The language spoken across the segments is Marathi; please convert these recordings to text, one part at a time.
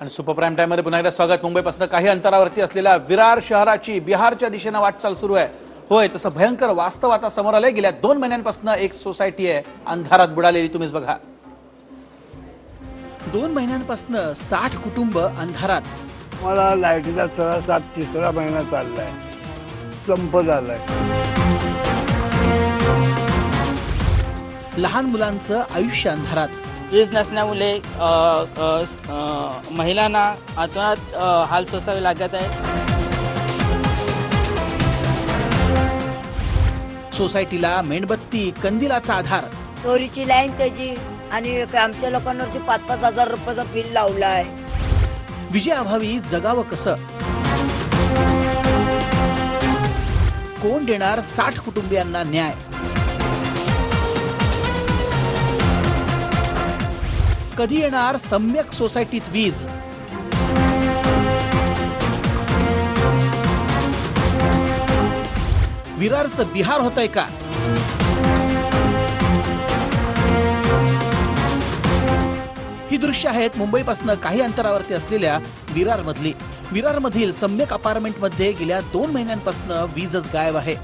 आणि सुपर प्राईम टाइममध्ये पुन्हा एकदा स्वागत. मुंबईपासून काही अंतरावरती असलेल्या विरार शहराची बिहारच्या दिशेनं वाटचाल सुरू आहे. होय तसं भयंकर वास्तव आता समोर आलंय. गेल्या दोन महिन्यांपासून एक सोसायटी आहे अंधारात बुडालेली. तुम्हीच बघा. दोन महिन्यांपासून साठ कुटुंब अंधारात. मला लाईटीचा आज तिसरा महिना चाललाय. संप झालाय. लहान मुलांचं आयुष्य अंधारात. वीज नसल्यामुळे महिलांना अतोनात हाल सोसावे लागत आहे. सोसायटीला मेणबत्ती कंदिलाचा आधार. चोरीची लाईन त्याची आणि आमच्या लोकांवरती पाच पाच हजार रुपयाचं बिल लावलाय. विजयाभावी जगावं कसं? कोण देणार साठ कुटुंबियांना न्याय? कधी येणार सम्यक सोसायटीत वीज? विरारचं बिहार होतंय का? ही दृश्य आहेत मुंबईपासून काही अंतरावरती असलेल्या विरार मधली विरार मधील सम्यक अपार्टमेंटमध्ये गेल्या दोन महिन्यांपासून वीजच गायब आहे.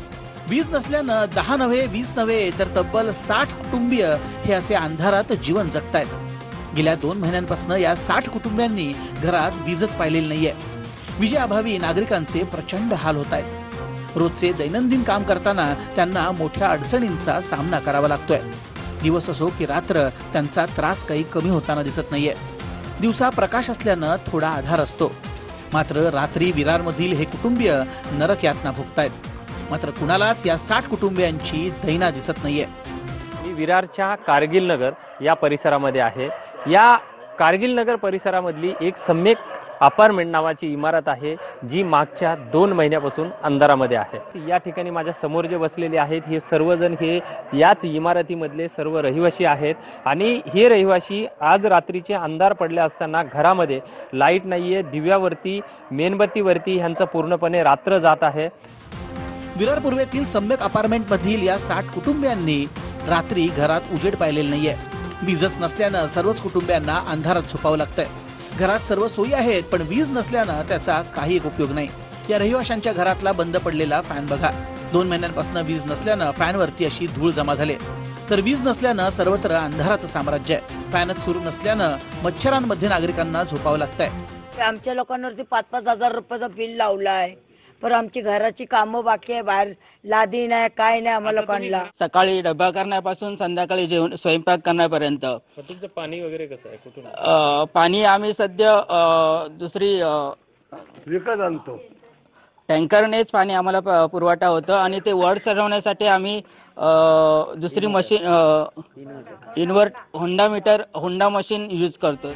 वीज नसल्यानं दहा नव्हे वीस नव्हे तर तब्बल साठ कुटुंबीय हे असे अंधारात जीवन जगतायत. गेल्या दोन महिन्यांपासून या साठ कुटुंबियांनी घरात वीजच पाहिलेली नाहीये. विजेअभावी नागरिकांचे प्रचंड हाल होत आहेत रोजचे दैनंदिन काम करताना त्यांना मोठ्या अडचणींचा सामना करावा लागतोय. दिवस असो की रात्र त्यांचा त्रास काही कमी होताना दिसत नाहीये. दिवसा प्रकाश असल्यानं थोडा आधार असतो. मात्र रात्री विरारमधील हे कुटुंबीय नरक यातना भोगतायत. मात्र कुणालाच या साठ कुटुंबियांची दैना दिसत नाहीये. मी विरारच्या कारगिल नगर या परिसरामध्ये आहे. या कारगिल नगर परिसरामधली एक सम्यक अपार्टमेंट नावाची इमारत आहे जी मागच्या दोन महिन्यापासून अंधारामध्ये आहे. या ठिकाणी माझ्यासमोर जे बसलेले आहेत हे सर्वजण हे याच इमारतीमधले सर्व रहिवासी आहेत. आणि हे रहिवासी आज रात्रीचे अंधार पडले असताना घरामध्ये लाइट नाहीये दिव्यावरती मेणबत्तीवरती ह्यांचं पूर्णपणे रात्र जात आहे. विरार पूर्वेतील सम्यक अपार्टमेंट मधील या साठ कुटुंबियांनी रात्री घरात उजेड पाहिलेला नाहीये. वीजच नसल्यानं सर्वच कुटुंबियांना अंधारात झोपावं लागतंय. घरात सर्व सोयी आहेत पण वीज नसल्यानं त्याचा काही एक उपयोग नाही. या रहिवाशांच्या घरातला बंद पडलेला फॅन बघा. दोन महिन्यांपासून वीज नसल्यानं फॅनवरती अशी धूळ जमा झाली. तर वीज नसल्यानं सर्वत्र अंधाराचं साम्राज्य आहे. फॅनच सुरू नसल्यानं मच्छरांमध्ये नागरिकांना झोपावं लागतंय. आमच्या लोकांवरती पाच पाच हजार रुपयाचं बिल लावलाय. पण आमची घराची कामं बाकी आहे बाहेर लादी नाही काय नाही आम्हाला लोकांना सकाळी डबा करण्यापासून संध्याकाळी जेवण स्वयंपाक करण्यापर्यंत. तुमचं पाणी वगैरे कसं आहे? कुठून? अ, पाणी आम्ही सध्या अ, दुसरी अ, विकत आणतो. टँकरनेच पाणी आम्हाला प- पुरवठा होतं आणि ते वर चढवण्यासाठी आम्ही अ, दुसरी machine invert Honda meter Honda machine use करतो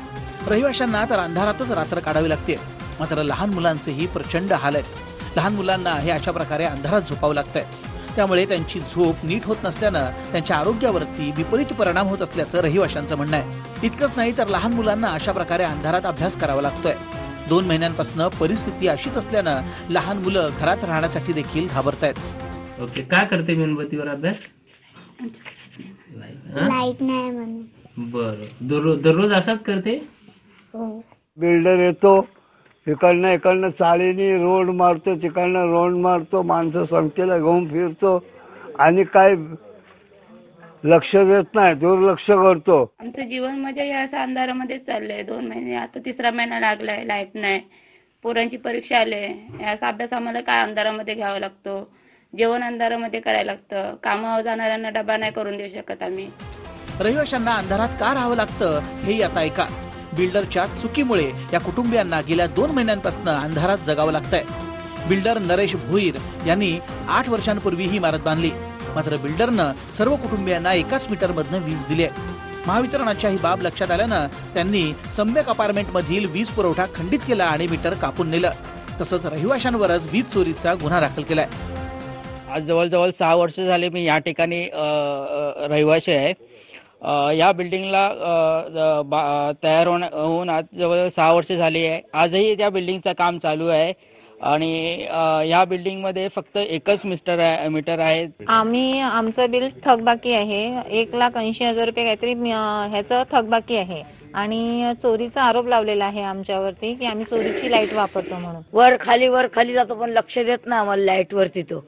रहिवाशांना तर अंधारातच रात्र काढावी लागते. मात्र लहान मुलांचेही प्रचंड हाल आहेत. लहान मुलांना हे अशा प्रकारे अंधारात झोपावं लागतंय. त्यामुळे त्यांची झोप नीट होत नसल्यानं त्यांच्या आरोग्यावरती विपरीत परिणाम होत असल्याचं रहिवाशांचं म्हणणं आहे. इतकंच नाही तर लहान मुलांना अशा प्रकारे अंधारात अभ्यास करावा लागतोय. दोन महिन्यांपासून परिस्थिती अशीच असल्यानं लहान मुलं घरात राहण्यासाठी देखील घाबरतायत. ओके काय करते मेणबत्तीवर अभ्यास? लाइट नाही म्हणून. बर. दररोज दररोज असाच करते? हो. बिल्डर येतो इकडनं इकडनं चाळीनी रोड मारतो तिकडनं रोड मारतो माणसं संख्येला घेऊन फिरतो आणि काय लक्ष देत नाही दुर्लक्ष करतो. आमचं जीवन म्हणजे या असं अंधारामध्येच चाललंय. दोन महिने आता तिसरा महिना लागलाय लाइट नाही. पोरांची परीक्षा आले याचा अभ्यास आम्हाला काय अंधारामध्ये घ्यावा लागतो? जेवण अंधारामध्ये करायला लागतं. कामावर जाणाऱ्यांना डबा नाही करून देऊ शकत आम्ही. रहिवाशांना अंधारात का राहावं लागतं हेही आता ऐका. बिल्डरच्या चुकीमुळे या कुटुंबियांना गेल्या दोन महिन्यांपासून अंधारात जगावं लागतंय. बिल्डर नरेश भुईर यांनी आठ वर्षांपूर्वी ही इमारत बांधली. मात्र बिल्डरनं सर्व कुटुंबियांना एकाच मीटरमधनं वीज दिली आहे महावितरणाच्या ही बाब लक्षात आल्यानं त्यांनी सम्यक अपार्टमेंट मधील वीज पुरवठा खंडित केला आणि मीटर कापून नेलं. तसंच रहिवाशांवरच वीज चोरीचा गुन्हा दाखल केलाय. आज जवळजवळ सहा वर्ष झाले मी या ठिकाणी रहिवाशी आहे. या बिल्डिंगला तयार होण्या होऊन आज जवळ सहा वर्ष झाली आहे. आजही त्या बिल्डिंगचं काम चालू आहे. आणि या बिल्डिंगमध्ये फक्त एकच मिस्टर आहे मीटर आहे. आम्ही आमचं बिल थकबाकी आहे. एक लाख ऐंशी हजार रुपये काहीतरी ह्याचं थकबाकी आहे. आणि चोरीचा आरोप लावलेला आहे आमच्यावरती की आम्ही चोरीची लाइट वापरतो म्हणून. वर खाली वर खाली जातो पण लक्ष देत ना आम्हाला लाइट वरती तो.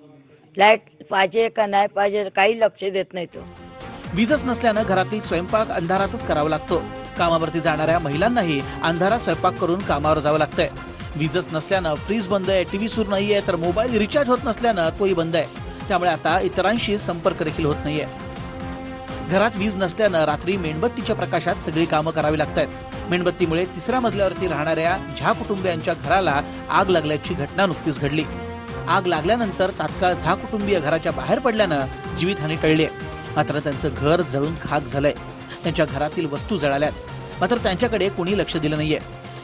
लाइट पाहिजे का नाही पाहिजे काही लक्ष देत नाही तो. वीजच नसल्यानं घरातील स्वयंपाक अंधारातच करावा लागतो. कामावरती जाणाऱ्या महिलांनाही अंधारात स्वयंपाक करून कामावर जावं लागतंय. वीजच नसल्यानं फ्रीज बंद आहे टीव्ही सुरू नाहीये तर मोबाईल रिचार्ज होत नसल्यानं तोही बंद आहे. त्यामुळे आता इतरांशी संपर्क देखील होत नाहीये. घरात वीज नसल्यानं रात्री मेणबत्तीच्या प्रकाशात सगळी कामं करावी लागत आहेत मेणबत्तीमुळे तिसऱ्या मजल्यावरती राहणाऱ्या झा कुटुंबियांच्या घराला आग लागल्याची घटना नुकतीच घडली. आग लागल्यानंतर तात्काळ झा कुटुंबीय घराच्या बाहेर पडल्यानं जीवितहानी टळली आहे. मात्र त्यांचं घर जळून खाक झालंय. त्यांच्या घरातील वस्तू जळाल्यात. मात्र त्यांच्याकडे कोणी लक्ष दिलं नाहीये.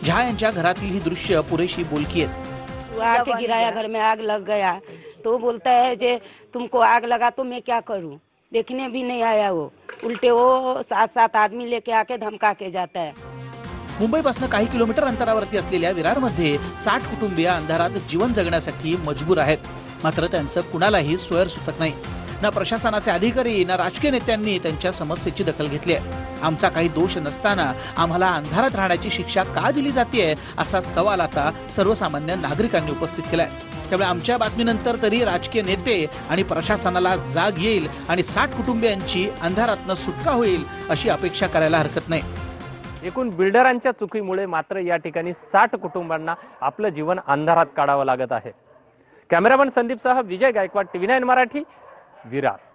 झा यांच्या घरातील ही दृश्य पुरेशी बोलकी आहेत. आके गिराया घर में आग लग गया. तो बोलता है जे तुमको आग लगा तो मैं क्या करूं? देखने भी नहीं आया वो. उल्टे वो सात सात आदमी लेके आके धमका के जाता है। मुंबईपासून काही किलोमीटर अंतरावरती असलेल्या विरारमध्ये साठ कुटुंबीय अंधारात जीवन जगण्यासाठी मजबूर आहेत. मात्र त्यांचं कुणालाही सोयर सुचत नाही. ना प्रशासनाचे अधिकारी ना राजकीय नेत्यांनी त्यांच्या समस्येची दखल घेतली आहे. आमचा काही दोष नसताना आम्हाला अंधारात राहण्याची शिक्षा का दिली जाते असा सवाल आता सर्वसामान्य नागरिकांनी उपस्थित केलाय. त्यामुळे आमच्या बातमीनंतर तरी राजकीय नेते आणि प्रशासनाला जाग येईल आणि साठ कुटुंबियांची अंधारातनं सुटका होईल अशी अपेक्षा करायला हरकत नाही. एकूण बिल्डरांच्या चुकीमुळे मात्र या ठिकाणी साठ कुटुंबांना आपलं जीवन अंधारात काढावं लागत आहे. कॅमेरामन संदीपसह विजय गायकवाड टीव्ही नाईन मराठी विरार